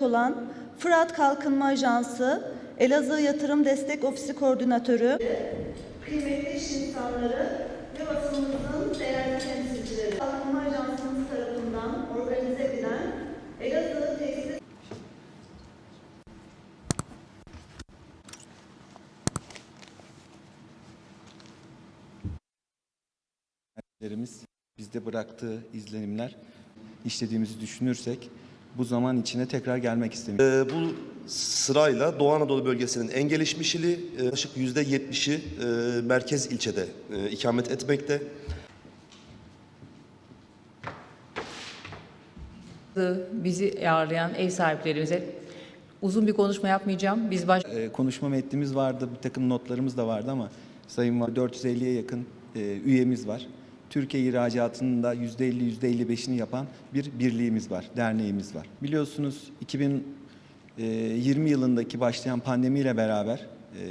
olan Fırat Kalkınma Ajansı, Elazığ Yatırım Destek Ofisi Koordinatörü, kıymetli iş insanları ve basınımızın değerli temsilcileri, Kalkınma Ajansımız tarafından organize edilen Elazığ Tekstil bizde bıraktığı izlenimler işlediğimizi düşünürsek bu zaman içine tekrar gelmek istemiyoruz. Ee, bu sırayla Doğu Anadolu bölgesinin en gelişmiş ili e, yaklaşık yüzde yetmişi e, merkez ilçede e, ikamet etmekte. bizi ağırlayan ev sahiplerimize uzun bir konuşma yapmayacağım. Biz baş Ee, konuşma metnimiz vardı, bir takım notlarımız da vardı ama Sayın Valim 450'ye yakın e, üyemiz var. Türkiye ihracatının da %50, %55'ini yapan bir birliğimiz var, derneğimiz var. Biliyorsunuz 2020 yılındaki başlayan pandemiyle beraber, e,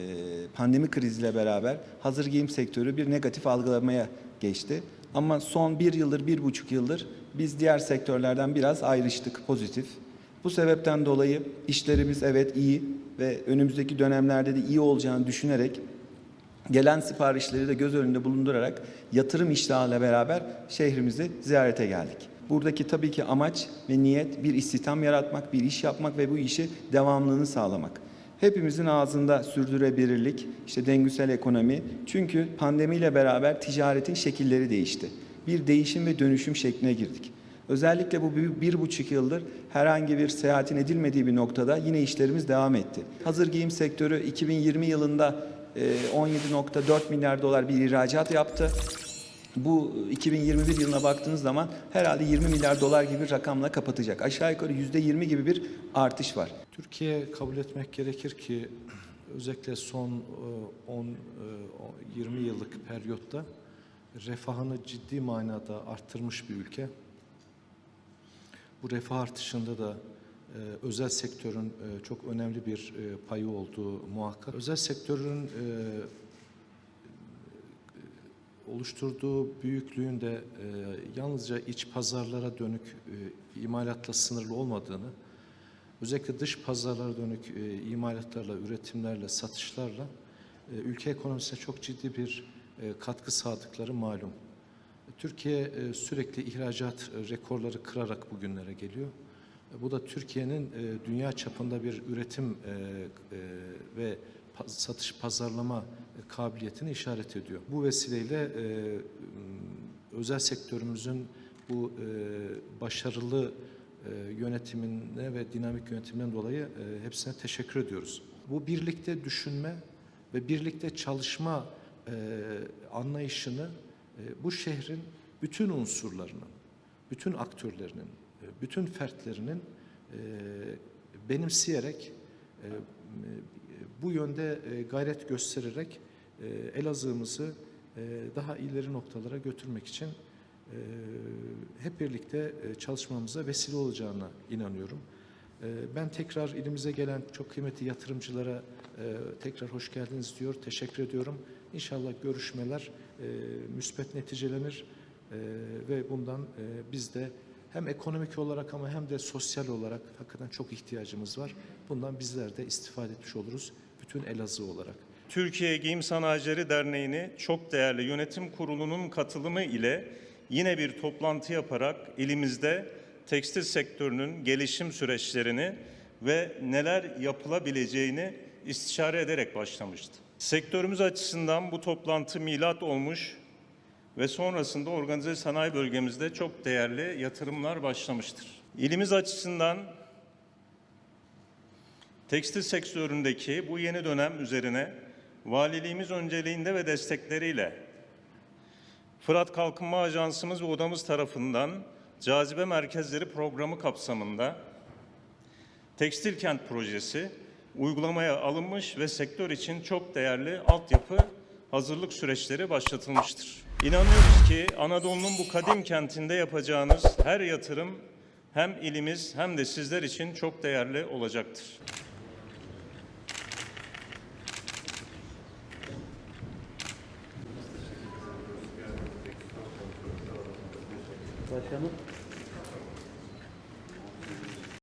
pandemi kriziyle beraber hazır giyim sektörü bir negatif algılamaya geçti. Ama son bir yıldır, bir buçuk yıldır biz diğer sektörlerden biraz ayrıştık pozitif. Bu sebepten dolayı işlerimiz evet iyi ve önümüzdeki dönemlerde de iyi olacağını düşünerek gelen siparişleri de göz önünde bulundurarak yatırım iştahıyla beraber şehrimizi ziyarete geldik. Buradaki tabii ki amaç ve niyet bir istihdam yaratmak, bir iş yapmak ve bu işi devamlılığını sağlamak. Hepimizin ağzında sürdürülebilirlik, işte dengüsel ekonomi. Çünkü pandemiyle beraber ticaretin şekilleri değişti. Bir değişim ve dönüşüm şekline girdik. Özellikle bu bir, buçuk yıldır herhangi bir seyahatin edilmediği bir noktada yine işlerimiz devam etti. Hazır giyim sektörü 2020 yılında 17.4 milyar dolar bir ihracat yaptı. Bu 2021 yılına baktığınız zaman herhalde 20 milyar dolar gibi bir rakamla kapatacak. Aşağı yukarı %20 gibi bir artış var. Türkiye kabul etmek gerekir ki özellikle son e, 10 e, 20 yıllık periyotta refahını ciddi manada arttırmış bir ülke. Bu refah artışında da e, özel sektörün e, çok önemli bir e, payı olduğu muhakkak. Özel sektörün e, oluşturduğu büyüklüğün de yalnızca iç pazarlara dönük imalatla sınırlı olmadığını, özellikle dış pazarlara dönük imalatlarla, üretimlerle, satışlarla ülke ekonomisine çok ciddi bir katkı sağladıkları malum. Türkiye sürekli ihracat rekorları kırarak bugünlere geliyor. E, Bu da Türkiye'nin e, dünya çapında bir üretim e, ve satış pazarlama kabiliyetini işaret ediyor. Bu vesileyle özel sektörümüzün bu başarılı yönetimine ve dinamik yönetiminden dolayı hepsine teşekkür ediyoruz. Bu birlikte düşünme ve birlikte çalışma anlayışını bu şehrin bütün unsurlarının, bütün aktörlerinin, bütün fertlerinin e, benimseyerek e, bu yönde e, gayret göstererek e, Elazığ'ımızı e, daha ileri noktalara götürmek için e, hep birlikte e, çalışmamıza vesile olacağına inanıyorum. E, Ben tekrar ilimize gelen çok kıymetli yatırımcılara e, tekrar hoş geldiniz diyor, teşekkür ediyorum. İnşallah görüşmeler e, müspet neticelenir e, ve bundan e, biz de hem ekonomik olarak ama hem de sosyal olarak hakikaten çok ihtiyacımız var. Bundan bizler de istifade etmiş oluruz bütün Elazığ olarak. Türkiye Giyim Sanayicileri Derneği'ni çok değerli yönetim kurulunun katılımı ile yine bir toplantı yaparak elimizde tekstil sektörünün gelişim süreçlerini ve neler yapılabileceğini istişare ederek başlamıştı. Sektörümüz açısından bu toplantı milat olmuş ve sonrasında organize sanayi bölgemizde çok değerli yatırımlar başlamıştır. İlimiz açısından Tekstil sektöründeki bu yeni dönem üzerine valiliğimiz önceliğinde ve destekleriyle Fırat Kalkınma Ajansımız ve odamız tarafından Cazibe Merkezleri programı kapsamında Tekstil Kent projesi uygulamaya alınmış ve sektör için çok değerli altyapı hazırlık süreçleri başlatılmıştır. İnanıyoruz ki Anadolu'nun bu kadim kentinde yapacağınız her yatırım hem ilimiz hem de sizler için çok değerli olacaktır. Başkanım.